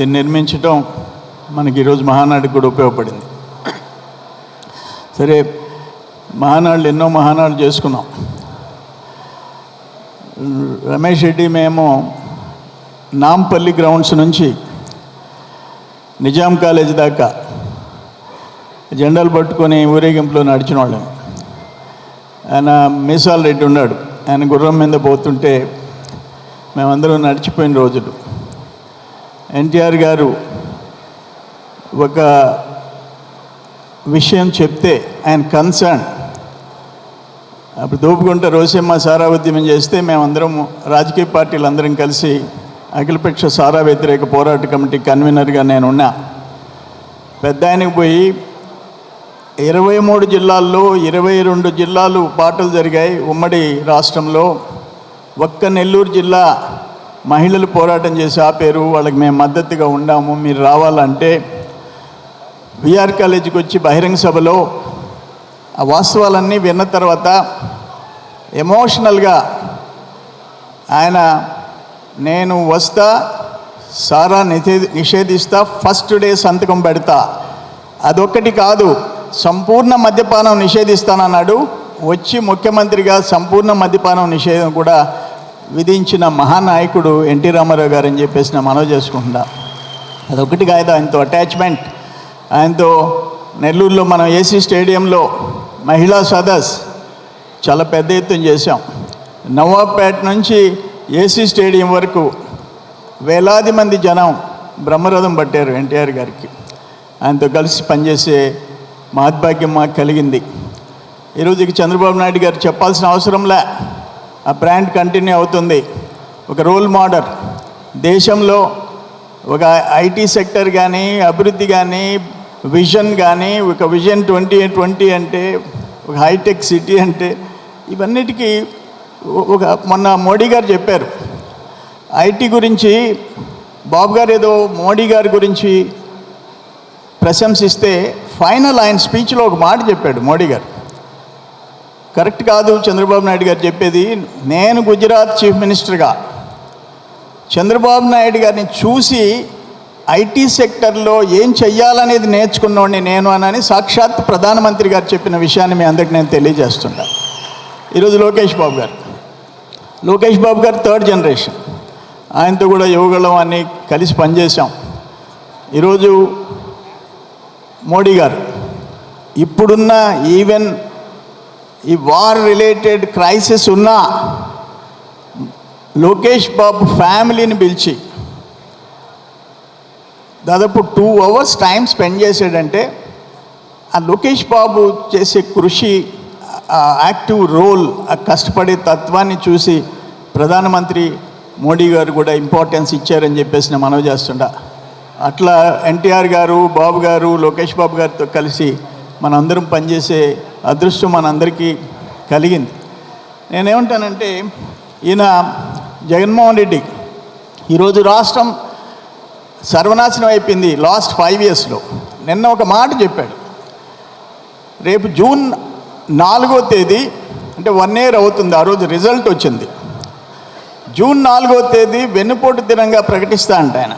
దీన్ని నిర్మించడం మనకి ఈరోజు మహానాడు కూడా ఉపయోగపడింది. సరే మహానాడులు ఎన్నో మహానాడు చేసుకున్నాం. రమేష్ రెడ్డి మేము నాంపల్లి గ్రౌండ్స్ నుంచి నిజాం కాలేజ్ దాకా జెండాలు పట్టుకొని ఊరేగింపులో నడిచిన వాళ్ళం ఆయన మీసాల్ రెడ్డి ఉన్నాడు. ఆయన గుర్రం మీద పోతుంటే మేమందరం నడిచిపోయిన రోజులు. ఎన్టీఆర్ గారు ఒక విషయం చెప్తే ఆయన కన్సర్న్ అప్పుడు దోపుకుంట రోసమ్మ సారా ఉద్యమం చేస్తే మేమందరం రాజకీయ పార్టీలు అందరం కలిసి అఖిలపక్ష సారా వ్యతిరేక పోరాట కమిటీ కన్వీనర్గా నేనున్నా. పెద్ద ఆయనకు పోయి ఇరవై మూడు జిల్లాల్లో ఇరవై రెండు జిల్లాలు పాటలు జరిగాయి ఉమ్మడి రాష్ట్రంలో. ఒక్క నెల్లూరు జిల్లా మహిళలు పోరాటం చేసి ఆపేరు వాళ్ళకి మేము మద్దతుగా ఉండాము మీరు రావాలంటే విఆర్ కాలేజీకి వచ్చి బహిరంగ సభలో ఆ వాస్తవాలన్నీ విన్న తర్వాత ఎమోషనల్గా ఆయన నేను వస్తా సారా నిషే నిషేధిస్తా ఫస్ట్ డే సంతకం పెడతా. అదొక్కటి కాదు సంపూర్ణ మద్యపానం నిషేధిస్తానన్నాడు. వచ్చి ముఖ్యమంత్రిగా సంపూర్ణ మద్యపానం నిషేధం కూడా విధించిన మహానాయకుడు ఎన్టీ రామారావు గారు అని చెప్పేసి నేను మనవి చేసుకుంటున్నా. అదొకటి కాదు ఆయనతో అటాచ్మెంట్ ఆయనతో నెల్లూరులో మనం ఏసీ స్టేడియంలో మహిళా సదస్ చాలా పెద్ద ఎత్తున చేశాం. నవాబ్పేట నుంచి ఏసీ స్టేడియం వరకు వేలాది మంది జనం బ్రహ్మరథం పట్టారు ఎన్టీఆర్ గారికి. ఆయనతో కలిసి పనిచేసే మహద్భాగ్యం మాకు కలిగింది. ఈరోజు చంద్రబాబు నాయుడు గారు చెప్పాల్సిన అవసరంలే ఆ బ్రాండ్ కంటిన్యూ అవుతుంది. ఒక రోల్ మోడల్. దేశంలో ఒక ఐటీ సెక్టర్ కానీ అభివృద్ధి కానీ విజన్ కానీ ఒక విజన్ ట్వంటీ ట్వంటీ అంటే ఒక హైటెక్ సిటీ అంటే ఇవన్నిటికీ ఒక మొన్న మోడీ గారు చెప్పారు. ఐటీ గురించి బాబు గారు ఏదో మోడీ గారి గురించి ప్రశంసిస్తే ఫైనల్ ఆయన స్పీచ్లో ఒక మాట చెప్పాడు మోడీ గారు. కరెక్ట్ కాదు చంద్రబాబు నాయుడు గారు చెప్పేది. నేను గుజరాత్ చీఫ్ మినిస్టర్గా చంద్రబాబు నాయుడు గారిని చూసి ఐటీ సెక్టర్లో ఏం చెయ్యాలనేది నేర్చుకున్నవాడిని నేను అనని సాక్షాత్ ప్రధానమంత్రి గారు చెప్పిన విషయాన్ని మీ అందరికి నేను తెలియజేస్తున్నా ఈరోజు లోకేష్ బాబు గారు. లోకేష్ బాబు గారు థర్డ్ జనరేషన్. ఆయనతో కూడా యువగళం అని కలిసి పనిచేశాం. ఈరోజు మోడీ గారు. ఇప్పుడున్న ఈవెన్ ఈ వార్ రిలేటెడ్ క్రైసిస్ ఉన్నా లోకేష్ బాబు ఫ్యామిలీని పిలిచి దాదాపు టూ అవర్స్ టైం స్పెండ్ చేసాడంటే ఆ లోకేష్ బాబు చేసే కృషి యాక్టివ్ రోల్ ఆ కష్టపడే తత్వాన్ని చూసి ప్రధానమంత్రి మోడీ గారు కూడా ఇంపార్టెన్స్ ఇచ్చారని చెప్పేసి నేను మనవి చేస్తుండా. అట్లా ఎన్టీఆర్ గారు బాబు గారు లోకేష్ బాబు గారితో కలిసి మనందరం పనిచేసే అదృష్టం మనందరికీ కలిగింది. నేనేమంటానంటే ఈయన జగన్మోహన్ రెడ్డి ఈరోజు రాష్ట్రం సర్వనాశనం అయిపోయింది లాస్ట్ ఫైవ్ ఇయర్స్లో. నిన్న ఒక మాట చెప్పాడు. రేపు జూన్ నాలుగో తేదీ అంటే వన్ ఇయర్ అవుతుంది ఆ రోజు రిజల్ట్ వచ్చింది. జూన్ నాలుగో తేదీ వెన్నుపోటు దినంగా ప్రకటిస్తా అంట ఆయన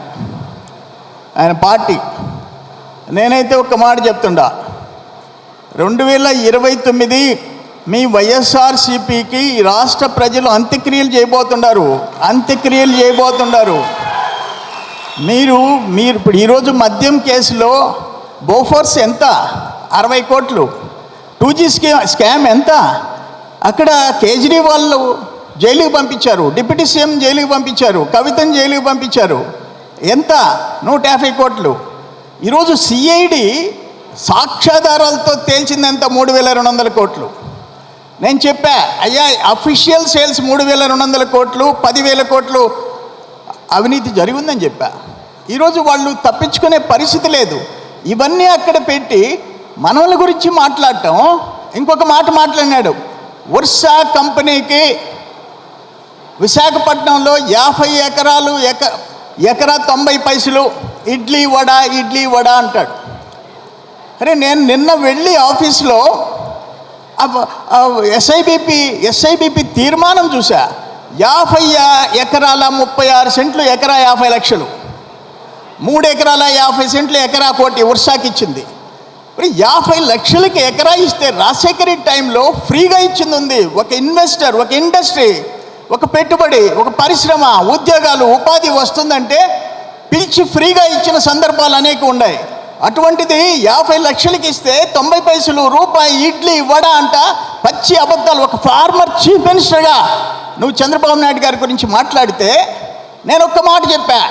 ఆయన పార్టీ. నేనైతే ఒక మాట చెప్తుండా రెండు వేల ఇరవై తొమ్మిది మీ వైఎస్ఆర్సిపికి రాష్ట్ర ప్రజలు అంత్యక్రియలు చేయబోతున్నారు. అంత్యక్రియలు చేయబోతున్నారు. మీరు మీరు ఇప్పుడు ఈరోజు మద్యం కేసులో బోఫోర్స్ ఎంత? అరవై కోట్లు. టూ జీ స్కీమ్ స్కామ్ ఎంత? అక్కడ కేజ్రీవాల్ జైలుకి పంపించారు. డిప్యూటీ సీఎం జైలుకి పంపించారు. కవితను జైలుకి పంపించారు. ఎంత? నూట యాభై కోట్లు. ఈరోజు సిఐడి సాక్ష్యాధారాలతో తేల్చింది ఎంత మూడు వేల రెండు వందల కోట్లు. నేను చెప్పా అయ్యా అఫీషియల్ సేల్స్ మూడు వేల రెండు వందల కోట్లు పదివేల కోట్లు. అవినీతి జరిగిందని చెప్పా. ఈరోజు వాళ్ళు తప్పించుకునే పరిస్థితి లేదు. ఇవన్నీ అక్కడ పెట్టి మనవల గురించి మాట్లాడటం ఇంకొక మాట మాట్లాడినాడు. వర్షా కంపెనీకి విశాఖపట్నంలో యాభై ఎకరాలు ఎక ఎకరా తొంభై పైసలు ఇడ్లీ వడ ఇడ్లీ వడ అంటాడు. అరే నేను నిన్న వెళ్ళి ఆఫీస్లో ఎస్ఐబిపి ఎస్ఐబిపి తీర్మానం చూసా యాభై ఎకరాల ముప్పై ఆరు సెంట్లు ఎకరా యాభై లక్షలు. మూడు ఎకరాల యాభై సెంట్లు ఎకరా కోటి వర్షాకి ఇచ్చింది. మరి యాభై లక్షలకి ఎకరా ఇస్తే రాజశేఖరి టైంలో ఫ్రీగా ఇచ్చింది ఉంది. ఒక ఇన్వెస్టర్ ఒక ఇండస్ట్రీ ఒక పెట్టుబడి ఒక పరిశ్రమ ఉద్యోగాలు ఉపాధి వస్తుందంటే పిలిచి ఫ్రీగా ఇచ్చిన సందర్భాలు అనేక ఉన్నాయి. అటువంటిది యాభై లక్షలకి ఇస్తే తొంభై పైసలు రూపాయి ఇడ్లీ వడ అంట పచ్చి అబద్ధాలు. ఒక ఫార్మర్ చీఫ్ మినిస్టర్గా నువ్వు చంద్రబాబు నాయుడు గారి గురించి మాట్లాడితే నేను ఒక్క మాట చెప్పా.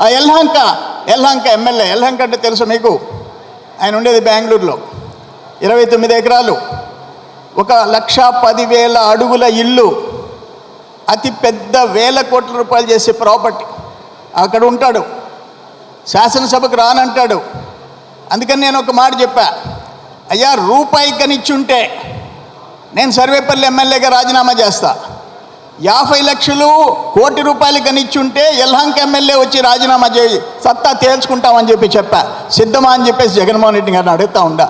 ఆ ఎల్హంక ఎల్హంక ఎమ్మెల్యే ఎల్హంక అంటే తెలుసు మీకు? ఆయన ఉండేది బెంగళూరులో. ఇరవై తొమ్మిది ఎకరాలు. ఒక లక్ష పదివేల అడుగుల ఇల్లు. అతి పెద్ద వేల కోట్ల రూపాయలు చేసే ప్రాపర్టీ. అక్కడ ఉంటాడు. శాసనసభకు రానంటాడు. అందుకని నేను ఒక మాట చెప్పా. అయ్యా రూపాయి కనిచ్చుంటే నేను సర్వేపల్లి ఎమ్మెల్యేగా రాజీనామా చేస్తా. యాభై లక్షలు కోటి రూపాయలు కనిచ్చుంటే ఎల్హంక ఎమ్మెల్యే వచ్చి రాజీనామా చేయి సత్తా తేల్చుకుంటామని చెప్పి చెప్పా. సిద్ధమా అని చెప్పేసి జగన్మోహన్ రెడ్డి గారిని అడుగుతా ఉండా.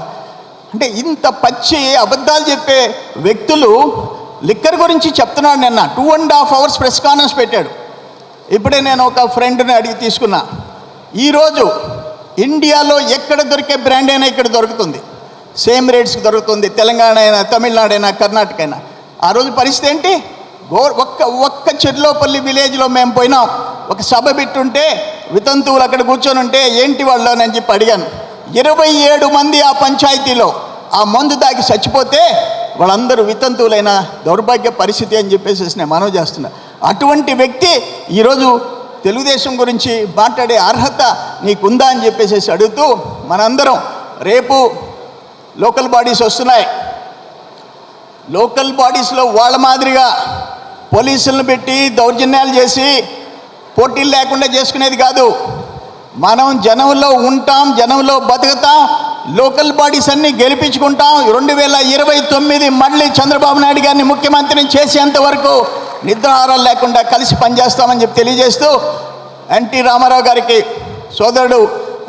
అంటే ఇంత పచ్చి అబద్ధాలు చెప్పే వ్యక్తులు లిక్కర్ గురించి చెప్తున్నాడు నిన్న. Two and half hours press conference పెట్టాడు. ఇప్పుడే నేను ఒక ఫ్రెండ్ని అడిగి తీసుకున్నా. ఈరోజు ఇండియాలో ఎక్కడ దొరికే బ్రాండ్ అయినా ఇక్కడ దొరుకుతుంది. సేమ్ రేట్స్కి దొరుకుతుంది. తెలంగాణ అయినా తమిళనాడు అయినా కర్ణాటక అయినా. ఆ రోజు పరిస్థితి ఏంటి? గో ఒక్క ఒక్క చెర్లోపల్లి విలేజ్లో మేము పోయినాం. ఒక సభ పెట్టుంటే వితంతువులు అక్కడ కూర్చొని ఉంటే ఏంటి వాళ్ళు అని చెప్పి అడిగాను. ఇరవై ఏడు మంది ఆ పంచాయతీలో ఆ మందు దాకి చచ్చిపోతే వాళ్ళందరూ వితంతువులైన దౌర్భాగ్య పరిస్థితి అని చెప్పేసి నేను మనవి చేస్తున్నా. అటువంటి వ్యక్తి ఈరోజు తెలుగుదేశం గురించి మాట్లాడే అర్హత నీకుందా అని చెప్పేసి అడుగుతూ మనందరం రేపు లోకల్ బాడీస్ వస్తున్నాయి. లోకల్ బాడీస్లో వాళ్ళ మాదిరిగా పోలీసులను పెట్టి దౌర్జన్యాలు చేసి పోటీలు లేకుండా చేసుకునేది కాదు. మనం జనంలో ఉంటాం జనంలో బతుకుతాం లోకల్ బాడీస్ అన్ని గెలిపించుకుంటాం. రెండు వేల ఇరవై తొమ్మిది మళ్ళీ చంద్రబాబు నాయుడు గారిని ముఖ్యమంత్రిని చేసేంత వరకు నిద్రాహారాలు లేకుండా కలిసి పనిచేస్తామని చెప్పి తెలియజేస్తూ ఎన్టీ రామారావు గారికి సోదరుడు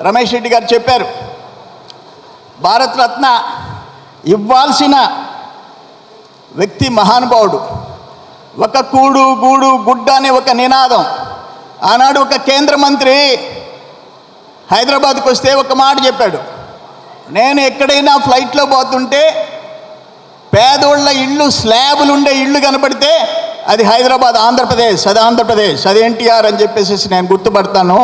రమేష్ రెడ్డి గారు చెప్పారు. భారతరత్న ఇవ్వాల్సిన వ్యక్తి మహానుభావుడు. ఒక కూడు గూడు గుడ్డ అనే ఒక నినాదం. ఆనాడు ఒక కేంద్ర మంత్రి హైదరాబాద్కి వస్తే ఒక మాట చెప్పాడు. నేను ఎక్కడైనా ఫ్లైట్లో పోతుంటే పేదోళ్ళ ఇళ్ళు స్లాబులు ఉండే ఇళ్ళు కనపడితే అది హైదరాబాద్ ఆంధ్రప్రదేశ్ అది ఆంధ్రప్రదేశ్ అది ఎన్టీఆర్ అని చెప్పేసి నేను గుర్తుపడతాను.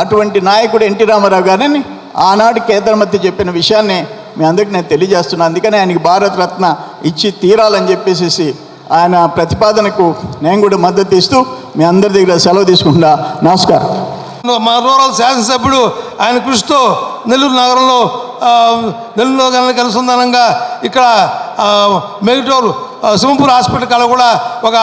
అటువంటి నాయకుడు ఎన్టీ రామారావు గారిని ఆనాడు కేంద్రమంత్రి చెప్పిన విషయాన్ని మీ అందరికీ నేను తెలియజేస్తున్నాను. అందుకని ఆయనకి భారత రత్న ఇచ్చి తీరాలని చెప్పేసి ఆయన ప్రతిపాదనకు నేను కూడా మద్దతు ఇస్తూ మీ అందరి దగ్గర సెలవు తీసుకుంటా. నమస్కారం. మా రూరల్ శాసనసభ్యుడు ఆయన కృషితో నెల్లూరు నగరంలో నెల్లూరులో నెల్లూరు అనుసంధానంగా ఇక్కడ ఆ, మెగిటోర్ సింహపూర్ హాస్పిటల్ కల కూడా ఒక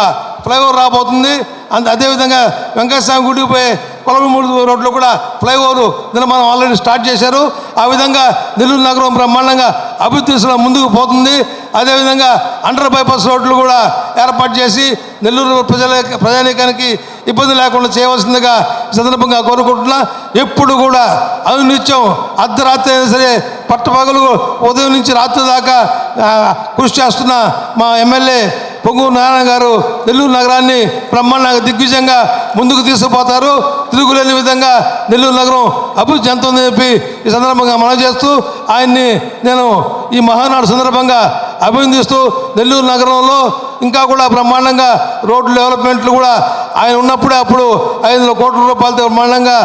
ఫ్లైఓవర్ రాబోతుంది. అంత అదేవిధంగా వెంకటస్వామి గుడికి పోయే కొలమూడు రోడ్లో కూడా ఫ్లైఓవర్ నిర్మాణం ఆల్రెడీ స్టార్ట్ చేశారు. ఆ విధంగా నెల్లూరు నగరం బ్రహ్మాండంగా అభివృద్ధి దిశలో ముందుకు పోతుంది. అదేవిధంగా అండర్ బైపాస్ రోడ్లు కూడా ఏర్పాటు చేసి నెల్లూరు ప్రజల ప్రజానీకానికి ఇబ్బంది లేకుండా చేయవలసిందిగా సందర్భంగా కోరుకుంటున్నా. ఎప్పుడు కూడా అనునిత్యం అర్ధరాత్రి అయినా సరే పట్టపగలు ఉదయం నుంచి రాత్రి దాకా కృషి చేస్తున్న మా ఎమ్మెల్యే పొంగూరు నారాయణ గారు నెల్లూరు నగరాన్ని బ్రహ్మాండంగా దిగ్విజయంగా ముందుకు తీసుకుపోతారు. తిరుగులేని విధంగా నెల్లూరు నగరం అభివృద్ధి చెందుతుందని చెప్పి ఈ సందర్భంగా మనం చేస్తూ ఆయన్ని నేను ఈ మహానాడు సందర్భంగా అభినందిస్తూ నెల్లూరు నగరంలో ఇంకా కూడా బ్రహ్మాండంగా రోడ్లు డెవలప్మెంట్లు కూడా ఆయన ఉన్నప్పుడే అప్పుడు ఐదు వందల కోట్ల రూపాయలతో బ్రహ్మాండంగా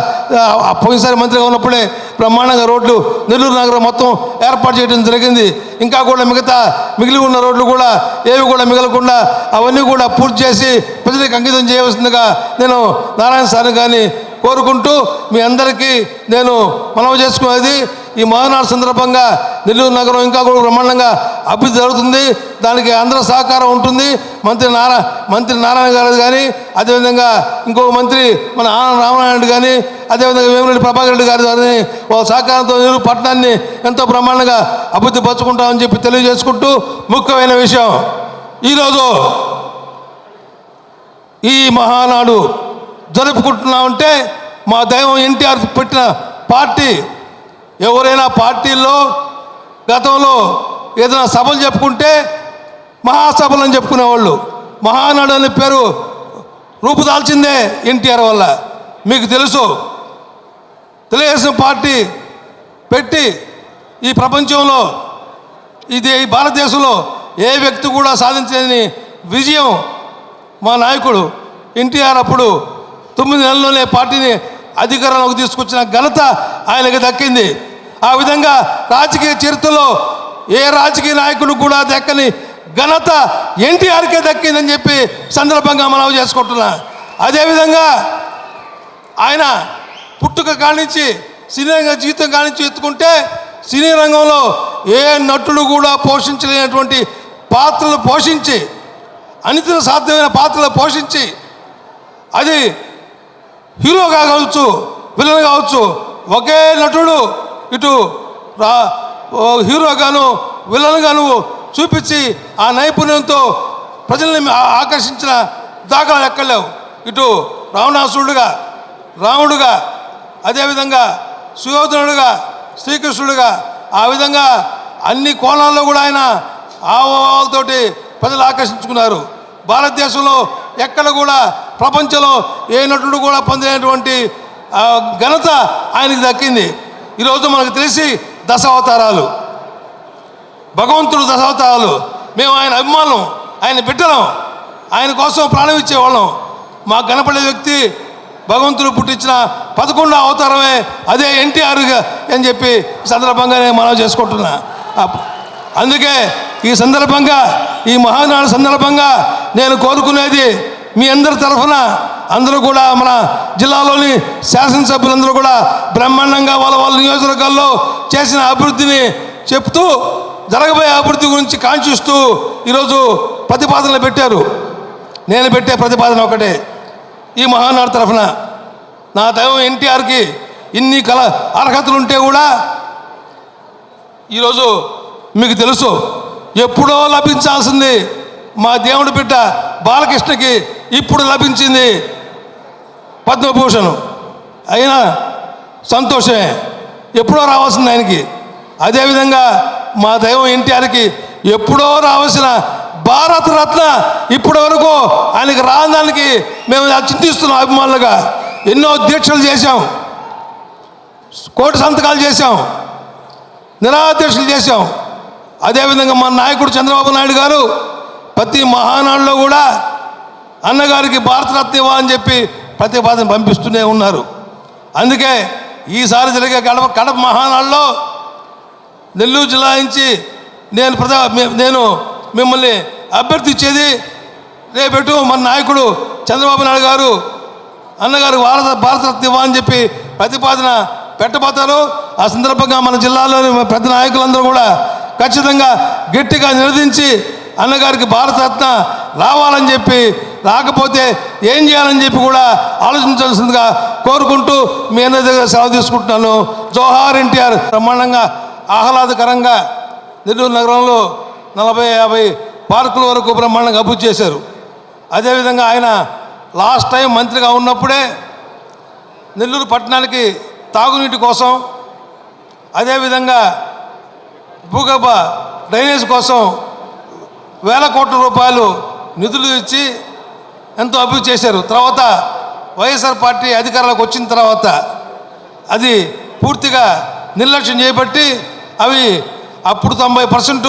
పోయినసారి మంత్రిగా ఉన్నప్పుడే బ్రహ్మాండంగా రోడ్లు నెల్లూరు నగరం మొత్తం ఏర్పాటు చేయడం జరిగింది. ఇంకా కూడా మిగతా మిగిలి ఉన్న రోడ్లు కూడా ఏవి కూడా మిగలకుండా అవన్నీ కూడా పూర్తి చేసి ప్రజలకు అంకితం చేయవలసిందిగా నేను నారాయణ సార్ కానీ కోరుకుంటూ మీ అందరికీ నేను మనవి చేసుకునేది ఈ మహానాడు సందర్భంగా నెల్లూరు నగరం ఇంకా కూడా బ్రహ్మాండంగా అభివృద్ధి జరుగుతుంది. దానికి అందరి సహకారం ఉంటుంది. మంత్రి నారా మంత్రి నారాయణ గారు కానీ అదేవిధంగా ఇంకొక మంత్రి మన ఆనంద రామనారాయణ కానీ అదేవిధంగా వేమిరెడ్డి ప్రభాకర్ రెడ్డి గారి గారిని వాళ్ళ సహకారంతో నేను పట్టణాన్ని ఎంతో బ్రహ్మాండంగా అభివృద్ధి పరచుకుంటామని చెప్పి తెలియజేసుకుంటూ ముఖ్యమైన విషయం. ఈరోజు ఈ మహానాడు జరుపుకుంటున్నామంటే మా దైవం ఎన్టీఆర్ పెట్టిన పార్టీ. ఎవరైనా పార్టీల్లో గతంలో ఏదైనా సభలు చెప్పుకుంటే మహాసభలు అని చెప్పుకునేవాళ్ళు. మహానాడు అనే పేరు రూపుదాల్చిందే ఎన్టీఆర్ వల్ల. మీకు తెలుసు. తెలుగుదేశం పార్టీ పెట్టి ఈ ప్రపంచంలో ఇది ఈ భారతదేశంలో ఏ వ్యక్తి కూడా సాధించలేని విజయం మా నాయకుడు ఎన్టీఆర్ అప్పుడు తొమ్మిది నెలల్లోనే పార్టీని అధికారంలోకి తీసుకొచ్చిన ఘనత ఆయనకి దక్కింది. ఆ విధంగా రాజకీయ చరిత్రలో ఏ రాజకీయ నాయకుడు కూడా దక్కని ఘనత ఎన్టీఆర్కే దక్కిందని చెప్పి సందర్భంగా మనవి చేసుకుంటున్నా. అదేవిధంగా ఆయన పుట్టుక కానించి సినీ రంగ జీవితం కానించి ఎత్తుకుంటే సినీ రంగంలో ఏ నటుడు కూడా పోషించలేనటువంటి పాత్రలు పోషించి అనితర సాధ్యమైన పాత్రలు పోషించి అది హీరోగా కావచ్చు విలన్ కావచ్చు ఒకే నటుడు ఇటు రా హీరోగాను విలన్గాను చూపించి ఆ నైపుణ్యంతో ప్రజల్ని ఆకర్షించిన దాఖలాలు ఎక్కలేవు ఇటు రావణాసురుడుగా రాముడుగా అదేవిధంగా సుయోధనుడుగా శ్రీకృష్ణుడుగా ఆ విధంగా అన్ని కోణాల్లో కూడా ఆయన ఆవాలతోటి ప్రజలు ఆకర్షించుకున్నారు. భారతదేశంలో ఎక్కడ కూడా ప్రపంచంలో ఏ నటుడు కూడా పొందినటువంటి ఘనత ఆయనకి దక్కింది. ఈరోజు మనకు తెలిసి దశావతారాలు. భగవంతుడు దశావతారాలు. మేము ఆయన అభిమానం ఆయన బిడ్డలం. ఆయన కోసం ప్రాణం ఇచ్చేవాళ్ళం. మాకు కనపడే వ్యక్తి భగవంతుడు పుట్టించిన పదకొండో అవతారమే అదే ఎన్టీఆర్ అని చెప్పి సందర్భంగా నేను మనం చేసుకుంటున్నా. అందుకే ఈ సందర్భంగా ఈ మహానాడు సందర్భంగా నేను కోరుకునేది మీ అందరి తరఫున అందరూ కూడా మన జిల్లాలోని శాసనసభ్యులందరూ కూడా బ్రహ్మాండంగా వాళ్ళ వాళ్ళ నియోజకవర్గాల్లో చేసిన అభివృద్ధిని చెప్తూ జరగబోయే అభివృద్ధి గురించి కాంక్షిస్తూ ఈరోజు ప్రతిపాదనలు పెట్టారు. నేను పెట్టే ప్రతిపాదన ఒకటే. ఈ మహానాడు తరఫున నా దైవం ఎన్టీఆర్కి ఇన్ని కల అర్హతలు ఉంటే కూడా ఈరోజు మీకు తెలుసు ఎప్పుడో లభించాల్సింది మా దేవుడి బిడ్డ బాలకృష్ణకి ఇప్పుడు లభించింది పద్మభూషణ్. అయినా సంతోషమే ఎప్పుడో రావాల్సింది ఆయనకి. అదేవిధంగా మా దైవం ఎన్టీఆర్కి ఎప్పుడో రావాల్సిన భారత రత్న ఇప్పటి వరకు ఆయనకి రాదానికి మేము చింతిస్తున్నాం అభిమానులుగా. ఎన్నో దీక్షలు చేశాం కోటి సంతకాలు చేశాం నిరాదీక్షలు చేశాం. అదేవిధంగా మన నాయకుడు చంద్రబాబు నాయుడు గారు ప్రతి మహానాడులో కూడా అన్నగారికి భారతరత్న ఇవ్వ అని చెప్పి ప్రతిపాదన పంపిస్తూనే ఉన్నారు. అందుకే ఈసారి జరిగే కడప కడప మహానాడులో నెల్లూరు జిల్లా నుంచి నేను ప్రజా నేను మిమ్మల్ని అభ్యర్థించేది రేపెటు మన నాయకుడు చంద్రబాబు నాయుడు గారు అన్నగారు భారత భారతరత్న ఇవ్వ అని చెప్పి ప్రతిపాదన పెట్టబోతారు. ఆ సందర్భంగా మన జిల్లాలోని పెద్ద నాయకులందరూ కూడా ఖచ్చితంగా గట్టిగా నిలదించి అన్నగారికి భారతరత్న రావాలని చెప్పి రాకపోతే ఏం చేయాలని చెప్పి కూడా ఆలోచించాల్సిందిగా కోరుకుంటూ మీ అందరి దగ్గర సెలవు తీసుకుంటున్నాను. జోహార్ ఎన్టీఆర్ బ్రహ్మాండంగా ఆహ్లాదకరంగా నెల్లూరు నగరంలో నలభై యాభై పార్కుల వరకు బ్రహ్మాండంగా అభివృద్ధి చేశారు. అదేవిధంగా ఆయన లాస్ట్ టైం మంత్రిగా ఉన్నప్పుడే నెల్లూరు పట్టణానికి తాగునీటి కోసం అదేవిధంగా భూగర్భ డ్రైనేజ్ కోసం వేల కోట్ల రూపాయలు నిధులు ఇచ్చి ఎంతో అభివృద్ధి చేశారు. తర్వాత వైఎస్ఆర్ పార్టీ అధికారంలోకి వచ్చిన తర్వాత అది పూర్తిగా నిర్లక్ష్యం చేయబట్టి అవి అప్పుడు తొంభై పర్సెంట్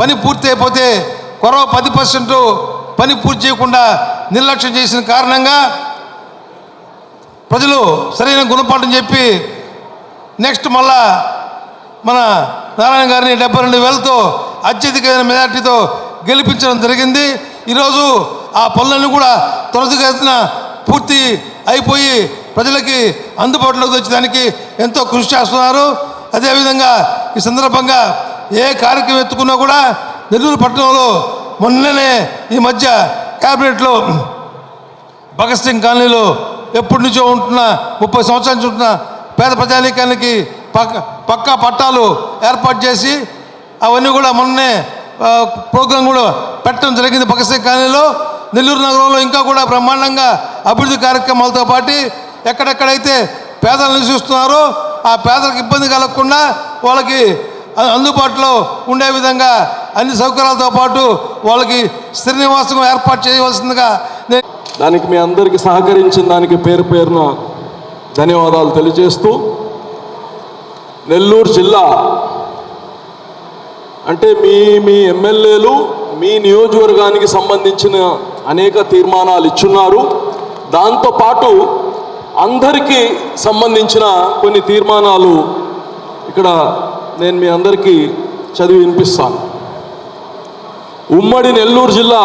పని పూర్తి అయిపోతే కొరవ పది పర్సెంట్ పని పూర్తి చేయకుండా నిర్లక్ష్యం చేసిన కారణంగా ప్రజలు సరైన గుణపాఠం చెప్పి నెక్స్ట్ మళ్ళా మన నారాయణ గారిని డెబ్బై రెండు వేలతో అత్యధికమైన మెజార్టీతో గెలిపించడం జరిగింది. ఈరోజు ఆ పనులన్నీ కూడా త్వరతగతిన పూర్తి అయిపోయి ప్రజలకి అందుబాటులోకి వచ్చేదానికి ఎంతో కృషి చేస్తున్నారు. అదేవిధంగా ఈ సందర్భంగా ఏ కార్యక్రమం ఎత్తుకున్నా కూడా నెల్లూరు పట్టణంలో మొన్ననే ఈ మధ్య క్యాబినెట్లో భగత్ సింగ్ కాలనీలో ఎప్పటి నుంచో ఉంటున్న ముప్పై సంవత్సరాల నుంచి ఉంటున్న పేద ప్రజానీకానికి పక్క పక్కా పట్టాలు ఏర్పాటు చేసి అవన్నీ కూడా మొన్నే ప్రోగ్రాం కూడా పెట్టడం జరిగింది పక్కసే కాలనీలో. నెల్లూరు నగరంలో ఇంకా కూడా బ్రహ్మాండంగా అభివృద్ధి కార్యక్రమాలతో పాటు ఎక్కడెక్కడైతే పేదలు నివసిస్తున్నారో ఆ పేదలకు ఇబ్బంది కలగకుండా వాళ్ళకి అందుబాటులో ఉండే విధంగా అన్ని సౌకర్యాలతో పాటు వాళ్ళకి స్థిర నివాసం ఏర్పాటు చేయవలసిందిగా దానికి మీ అందరికీ సహకరించిన దానికి పేరు పేరున ధన్యవాదాలు తెలియజేస్తూ నెల్లూరు జిల్లా. అంటే మీ మీ ఎమ్మెల్యేలు మీ నియోజకవర్గానికి సంబంధించిన అనేక తీర్మానాలు ఇచ్చున్నారు. దాంతోపాటు అందరికీ సంబంధించిన కొన్ని తీర్మానాలు ఇక్కడ నేను మీ అందరికీ చదివి వినిపిస్తాను. ఉమ్మడి నెల్లూరు జిల్లా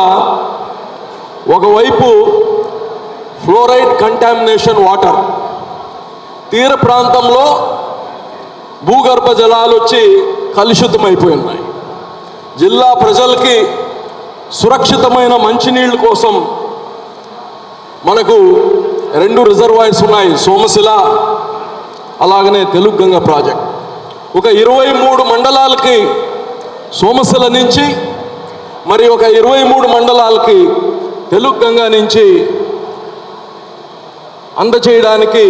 ఒకవైపు ఫ్లోరైడ్ కంటామినేషన్ వాటర్ తీర ప్రాంతంలో భూగర్భ జలాలు వచ్చి కలుషితమైపోయి ఉన్నాయి జిల్లా ప్రజలకి సురక్షితమైన మంచినీళ్ళ కోసం మనకు రెండు రిజర్వాయర్స్ ఉన్నాయి సోమశిల అలాగనే తెలుగు గంగ ప్రాజెక్ట్. ఒక ఇరవై మూడు మండలాలకి సోమశిల నుంచి మరి ఒక ఇరవై మూడు మండలాలకి తెలుగు గంగ నుంచి అందచేయడానికి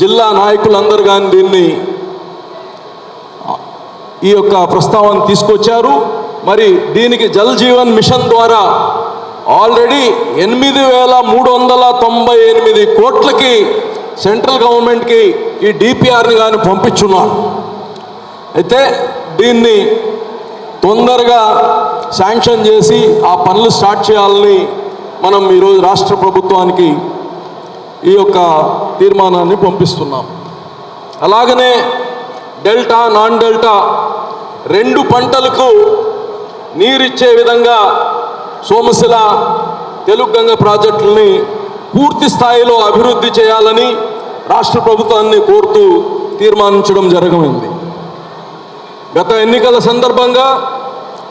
జిల్లా నాయకులందరూ కానీ దీన్ని ఈ యొక్క ప్రస్తావన తీసుకొచ్చారు. మరి దీనికి జల్ జీవన్ మిషన్ ద్వారా ఆల్రెడీ ఎనిమిది వేల మూడు వందల తొంభై ఎనిమిది కోట్లకి సెంట్రల్ గవర్నమెంట్కి ఈ డిపిఆర్ని కానీ పంపించున్నారు. అయితే దీన్ని తొందరగా శాంక్షన్ చేసి ఆ పనులు స్టార్ట్ చేయాలని మనం ఈరోజు రాష్ట్ర ప్రభుత్వానికి ఈ యొక్క తీర్మానాన్ని పంపిస్తున్నాం. అలాగనే డెల్టా నాన్ డెల్టా రెండు పంటలకు నీరిచ్చే విధంగా సోమశిల తెలుగుగంగ ప్రాజెక్టుల్ని ప్రాజెక్టులని పూర్తి స్థాయిలో అభివృద్ధి చేయాలని రాష్ట్ర ప్రభుత్వాన్ని కోరుతూ తీర్మానించడం జరగమైంది. గత ఎన్నికల సందర్భంగా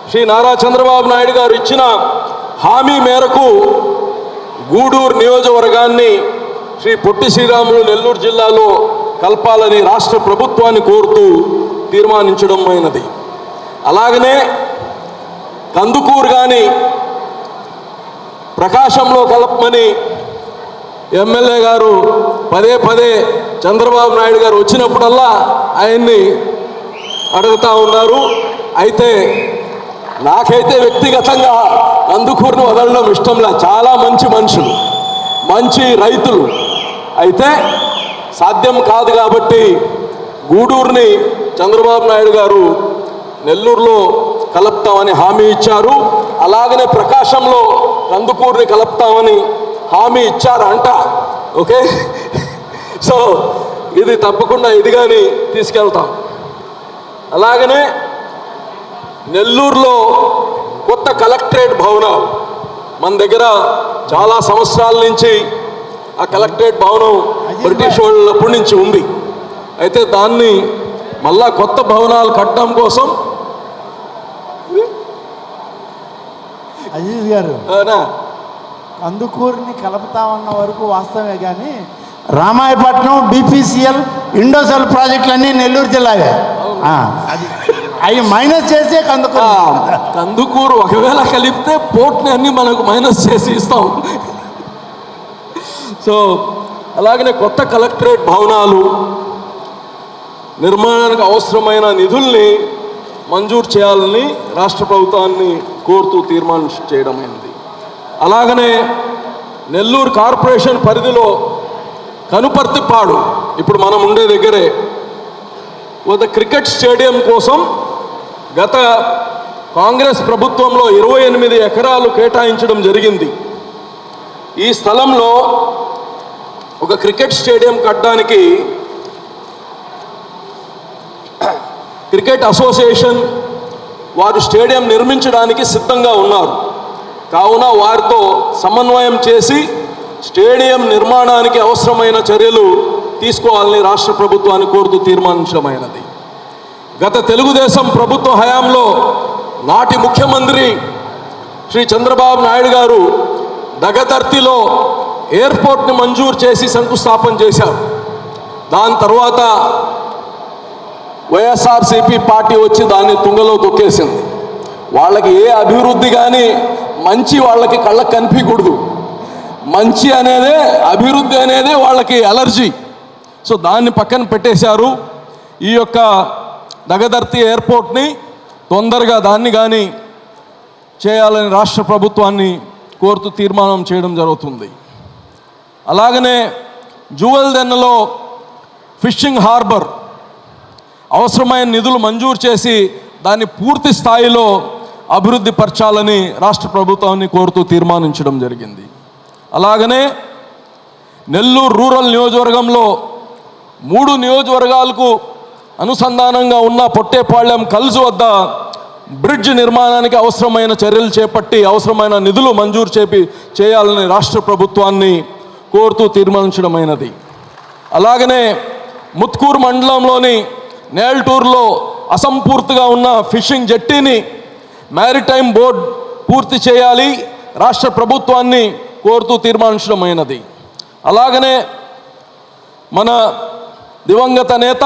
శ్రీ నారా చంద్రబాబు నాయుడు గారు ఇచ్చిన హామీ మేరకు గూడూరు నియోజకవర్గాన్ని శ్రీ పొట్టి శ్రీరాములు నెల్లూరు జిల్లాలో కలపాలని రాష్ట్ర ప్రభుత్వాన్ని కోరుతూ తీర్మానించడం అయినది. అలాగనే కందుకూరు కానీ ప్రకాశంలో కలపమని ఎమ్మెల్యే గారు పదే పదే చంద్రబాబు నాయుడు గారు వచ్చినప్పుడల్లా ఆయన్ని అడుగుతా ఉన్నారు. అయితే నాకైతే వ్యక్తిగతంగా కందుకూరును వదలడం ఇష్టంలా చాలా మంచి మనుషులు మంచి రైతులు అయితే సాధ్యం కాదు కాబట్టి గూడూరుని చంద్రబాబు నాయుడు గారు నెల్లూరులో కలుపుతామని హామీ ఇచ్చారు. అలాగనే ప్రకాశంలో కందుకూరుని కలుపుతామని హామీ ఇచ్చారంట. ఓకే? సో ఇది తప్పకుండా ఇది కానీ తీసుకెళ్తాం. అలాగనే నెల్లూరులో కొత్త కలెక్టరేట్ భవనం మన దగ్గర చాలా సంవత్సరాల నుంచి ఆ కలెక్టరేట్ భవనం బ్రిటిష్ వాళ్ళప్పటి నుంచి ఉంది. అయితే దాన్ని మళ్ళా కొత్త భవనాలు కట్టడం కోసం అజీజ్ గారు? కందుకూరుని కలుపుతామన్న వరకు వాస్తవమే కానీ రామాయపట్నం బీపీసీఎల్ ఇండోసెల్ ప్రాజెక్టులన్నీ నెల్లూరు జిల్లావే. అది అవి మైనస్ చేసే కందుకూరు. కందుకూరు ఒకవేళ కలిపితే పోర్ట్ని అన్ని మనకు మైనస్ చేసి ఇస్తాం. సో అలాగనే కొత్త కలెక్టరేట్ భవనాలు నిర్మాణానికి అవసరమైన నిధుల్ని మంజూరు చేయాలని రాష్ట్ర ప్రభుత్వాన్ని కోరుతూ తీర్మానం చేయడమైంది అలాగనే నెల్లూరు కార్పొరేషన్ పరిధిలో కనుపర్తిపాడు ఇప్పుడు మనం ఉండే దగ్గరే ఒక క్రికెట్ స్టేడియం కోసం గత కాంగ్రెస్ ప్రభుత్వంలో ఇరవై ఎనిమిది ఎకరాలు కేటాయించడం జరిగింది. ఈ స్థలంలో ఒక క్రికెట్ స్టేడియం కట్టడానికి క్రికెట్ అసోసియేషన్ వారు స్టేడియం నిర్మించడానికి సిద్ధంగా ఉన్నారు. కావున వారితో సమన్వయం చేసి స్టేడియం నిర్మాణానికి అవసరమైన చర్యలు తీసుకోవాలని రాష్ట్ర ప్రభుత్వాన్ని కోరుతూ తీర్మానించడమైనది గత తెలుగుదేశం ప్రభుత్వ హయాంలో నాటి ముఖ్యమంత్రి శ్రీ చంద్రబాబు నాయుడు గారు దగదర్తిలో ఎయిర్పోర్ట్ని మంజూరు చేసి శంకుస్థాపన చేశారు. దాని తర్వాత వైఎస్ఆర్సీపీ పార్టీ వచ్చి దాన్ని తుంగలో తొక్కేసింది. వాళ్ళకి ఏ అభివృద్ధి కానీ మంచి వాళ్ళకి కళ్ళకు కనిపించకూడదు. మంచి అనేదే అభివృద్ధి అనేదే వాళ్ళకి అలర్జీ సో దాన్ని పక్కన పెట్టేశారు. ఈ యొక్క దగదర్తి ఎయిర్పోర్ట్ని తొందరగా దాన్ని కానీ చేయాలని రాష్ట్ర ప్రభుత్వాన్ని కోరుతూ తీర్మానం చేయడం జరుగుతుంది. అలాగనే జువెల్దెన్నలో ఫిషింగ్ హార్బర్ అవసరమైన నిధులు మంజూరు చేసి దాన్ని పూర్తి స్థాయిలో అభివృద్ధి పరచాలని రాష్ట్ర ప్రభుత్వాన్ని కోరుతూ తీర్మానించడం జరిగింది. అలాగనే నెల్లూరు రూరల్ నియోజకవర్గంలో మూడు నియోజకవర్గాలకు అనుసంధానంగా ఉన్న పొట్టేపాళ్యం కల్జు వద్ద బ్రిడ్జ్ నిర్మాణానికి అవసరమైన చర్యలు చేపట్టి అవసరమైన నిధులు మంజూరు చేపి చేయాలని రాష్ట్ర ప్రభుత్వాన్ని కోరుతూ తీర్మానించడమైనది. అలాగనే ముత్కూరు మండలంలోని నేల్టూరులో అసంపూర్తిగా ఉన్న ఫిషింగ్ జట్టీని మ్యారిటైమ్ బోర్డ్ పూర్తి చేయాలి రాష్ట్ర ప్రభుత్వాన్ని కోరుతూ తీర్మానించడమైనది. అలాగనే మన దివంగత నేత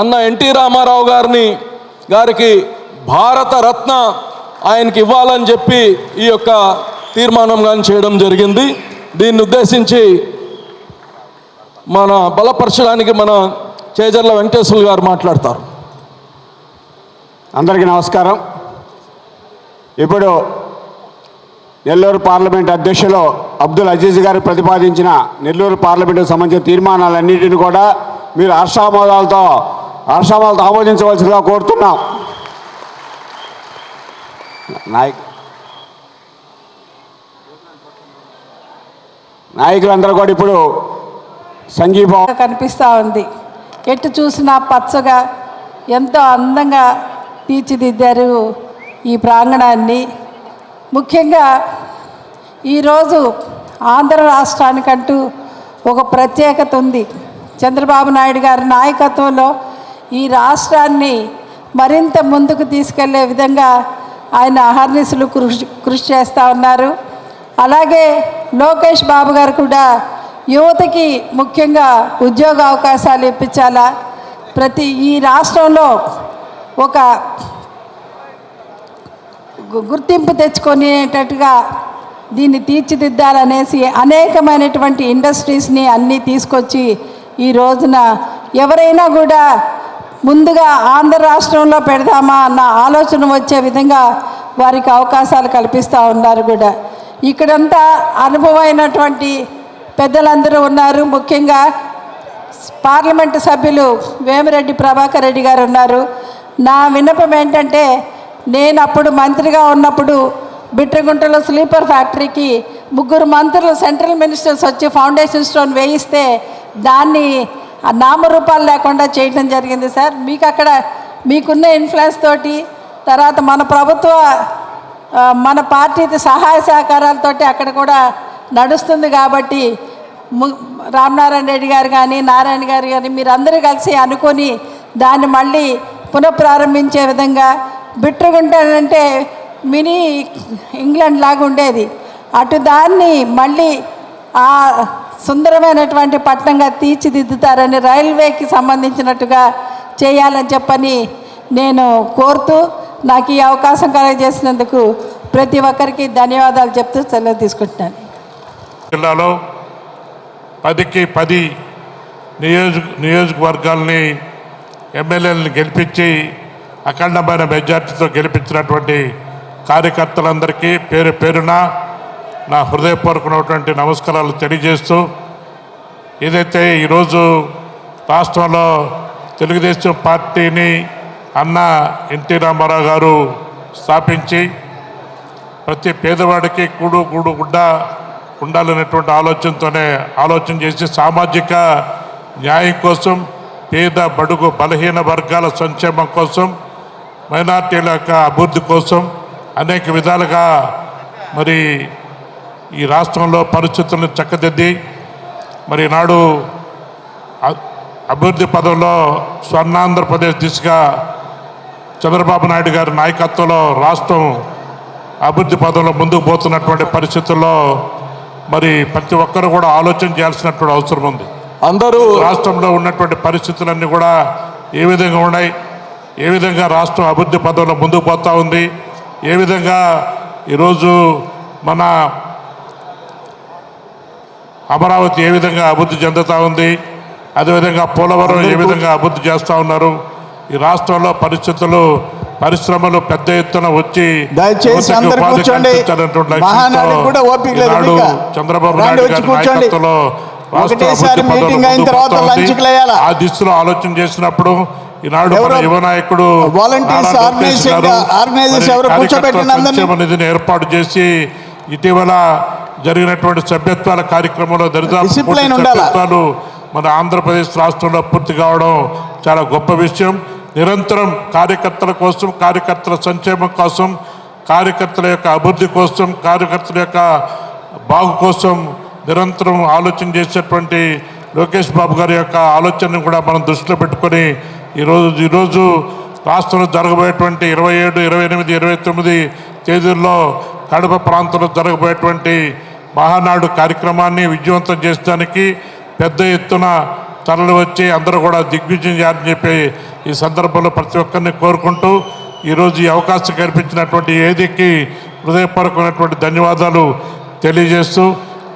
అన్న ఎన్టీ రామారావు గారిని గారికి భారత రత్న ఆయనకి ఇవ్వాలని చెప్పి ఈ యొక్క తీర్మానం కానీ చేయడం జరిగింది. దీన్ని ఉద్దేశించి మన బలపరచడానికి మన చేజర్ల వెంకటేశ్వర గారు మాట్లాడతారు. అందరికీ నమస్కారం. ఇప్పుడు నెల్లూరు పార్లమెంట్ అధ్యక్షులు అబ్దుల్ అజీజ్ గారు ప్రతిపాదించిన నెల్లూరు పార్లమెంటుకు సంబంధించిన తీర్మానాలన్నింటిని కూడా మీరు హర్షామోదాలతో హర్షామోదాలతో ఆమోదించవలసిందిగా కోరుతున్నాం. నాయక్ నాయకులందరూ కూడా ఇప్పుడు సంఘీభావం కనిపిస్తూ ఉంది. ఎటు చూసినా పచ్చగా ఎంతో అందంగా తీర్చిదిద్దారు ఈ ప్రాంగణాన్ని. ముఖ్యంగా ఈరోజు ఆంధ్ర రాష్ట్రానికంటూ ఒక ప్రత్యేకత ఉంది. చంద్రబాబు నాయుడు గారి నాయకత్వంలో ఈ రాష్ట్రాన్ని మరింత ముందుకు తీసుకెళ్ళే విధంగా ఆయన అహర్నిశలు కృషి కృషి చేస్తూ ఉన్నారు. అలాగే లోకేష్ బాబు గారు కూడా యువతకి ముఖ్యంగా ఉద్యోగ అవకాశాలు ఇప్పించాలా? ప్రతి ఈ రాష్ట్రంలో ఒక గుర్తింపు తెచ్చుకునేటట్టుగా దీన్ని తీర్చిదిద్దాలనేసి అనేకమైనటువంటి ఇండస్ట్రీస్ని అన్నీ తీసుకొచ్చి ఈ రోజున ఎవరైనా కూడా ముందుగా ఆంధ్ర రాష్ట్రంలో పెడదామా అన్న ఆలోచన వచ్చే విధంగా వారికి అవకాశాలు కల్పిస్తూ ఉన్నారు కూడా. ఇక్కడంతా అనుభవమైనటువంటి పెద్దలందరూ ఉన్నారు. ముఖ్యంగా పార్లమెంటు సభ్యులు వేమిరెడ్డి ప్రభాకర్ రెడ్డి గారు ఉన్నారు. నా విన్నపం ఏంటంటే నేను అప్పుడు మంత్రిగా ఉన్నప్పుడు బిట్రగుంటలో స్లీపర్ ఫ్యాక్టరీకి ముగ్గురు మంత్రులు సెంట్రల్ మినిస్టర్స్ వచ్చి ఫౌండేషన్ స్టోన్ వేయిస్తే దాన్ని నామరూపాలు లేకుండా చేయడం జరిగింది సార్. మీకు అక్కడ మీకున్న ఇన్ఫ్లుయెన్స్ తోటి తర్వాత మన ప్రభుత్వ మన పార్టీ సహాయ సహకారాలతోటి అక్కడ కూడా నడుస్తుంది కాబట్టి రామనారాయణ రెడ్డి గారు కానీ నారాయణ గారు కానీ మీరందరూ కలిసి అనుకొని దాన్ని మళ్ళీ పునఃప్రారంభించే విధంగా బిట్రుగుంటానంటే మినీ ఇంగ్లాండ్ లాగా ఉండేది. అటు దాన్ని మళ్ళీ ఆ సుందరమైనటువంటి పట్టణంగా తీర్చిదిద్దుతారని రైల్వేకి సంబంధించినట్టుగా చేయాలని చెప్పని నేను కోరుతూ నాకు ఈ అవకాశం కలగజేసినందుకు ప్రతి ఒక్కరికి ధన్యవాదాలు చెప్తూ సెలవు తీసుకుంటున్నాను. జిల్లాలో పదికి పది నియోజక నియోజకవర్గాల్ని ఎమ్మెల్యేలను గెలిపించి అఖండమైన మెజార్టీతో గెలిపించినటువంటి కార్యకర్తలందరికీ పేరు పేరున నా హృదయపూర్వకమైనటువంటి నమస్కారాలు తెలియజేస్తూ ఏదైతే ఈరోజు రాష్ట్రంలో తెలుగుదేశం పార్టీని అన్న ఎన్టీ రామారావు గారు స్థాపించి ప్రతి పేదవాడికి కూడు కూడు గుడ్డ ఉండాలనేటువంటి ఆలోచనతోనే ఆలోచన చేసి సామాజిక న్యాయం కోసం పేద బడుగు బలహీన వర్గాల సంక్షేమం కోసం మైనార్టీల యొక్క అభివృద్ధి కోసం అనేక విధాలుగా మరి ఈ రాష్ట్రంలో పరిస్థితులను చక్కదిద్ది మరి నాడు అభివృద్ధి పదంలో స్వర్ణాంధ్రప్రదేశ్ దిశగా చంద్రబాబు నాయుడు గారి నాయకత్వంలో రాష్ట్రం అభివృద్ధి పదంలో ముందుకు పోతున్నటువంటి పరిస్థితుల్లో మరి ప్రతి ఒక్కరు కూడా ఆలోచన చేయాల్సినటువంటి అవసరం ఉంది. అందరూ రాష్ట్రంలో ఉన్నటువంటి పరిస్థితులన్నీ కూడా ఏ విధంగా ఉన్నాయి? ఏ విధంగా రాష్ట్రం అభివృద్ధి పదంలో ముందుకు పోతా ఉంది? ఏ విధంగా ఈరోజు మన అమరావతి ఏ విధంగా అభివృద్ధి చెందుతూ ఉంది అదేవిధంగా పోలవరం ఏ విధంగా అభివృద్ధి చేస్తూ ఉన్నారు ఈ రాష్ట్రంలో పరిస్థితులు పరిశ్రమలు పెద్ద ఎత్తున వచ్చి. చంద్రబాబు నాయుడు గారి. నాయకత్వంలో? ఆ దిశలో ఆలోచన చేసినప్పుడు ఈనాడు యువ నాయకుడు? సంక్షేమ నిధిని ఏర్పాటు చేసి ఇటీవల జరిగినటువంటి సభ్యత్వాల కార్యక్రమంలో దరిదాపు? సభ్యత్వాలు మన ఆంధ్రప్రదేశ్ రాష్ట్రంలో పూర్తి కావడం చాలా గొప్ప విషయం నిరంతరం కార్యకర్తల కోసం కార్యకర్తల సంక్షేమం కోసం కార్యకర్తల యొక్క అభివృద్ధి కోసం కార్యకర్తల యొక్క బాగు కోసం నిరంతరం ఆలోచన చేసేటువంటి లోకేష్ బాబు గారి యొక్క ఆలోచనను కూడా మనం దృష్టిలో పెట్టుకొని ఈరోజు ఈరోజు రాష్ట్రంలో జరగబోయేటువంటి ఇరవై ఏడు ఇరవై ఎనిమిది ఇరవై తొమ్మిది తేదీల్లో కడప ప్రాంతంలో జరగబోయేటువంటి మహానాడు కార్యక్రమాన్ని విజయవంతం చేసడానికి పెద్ద ఎత్తున తరలి వచ్చి అందరూ కూడా దిగ్విజయం చేయాలని చెప్పి ఈ సందర్భంలో ప్రతి ఒక్కరిని కోరుకుంటూ ఈరోజు ఈ అవకాశం కల్పించినటువంటి ఏదికి హృదయపూర్వకమైనటువంటి ధన్యవాదాలు తెలియజేస్తూ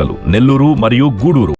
కళాశాలలు నెల్లూరు మరియు గూడూరు.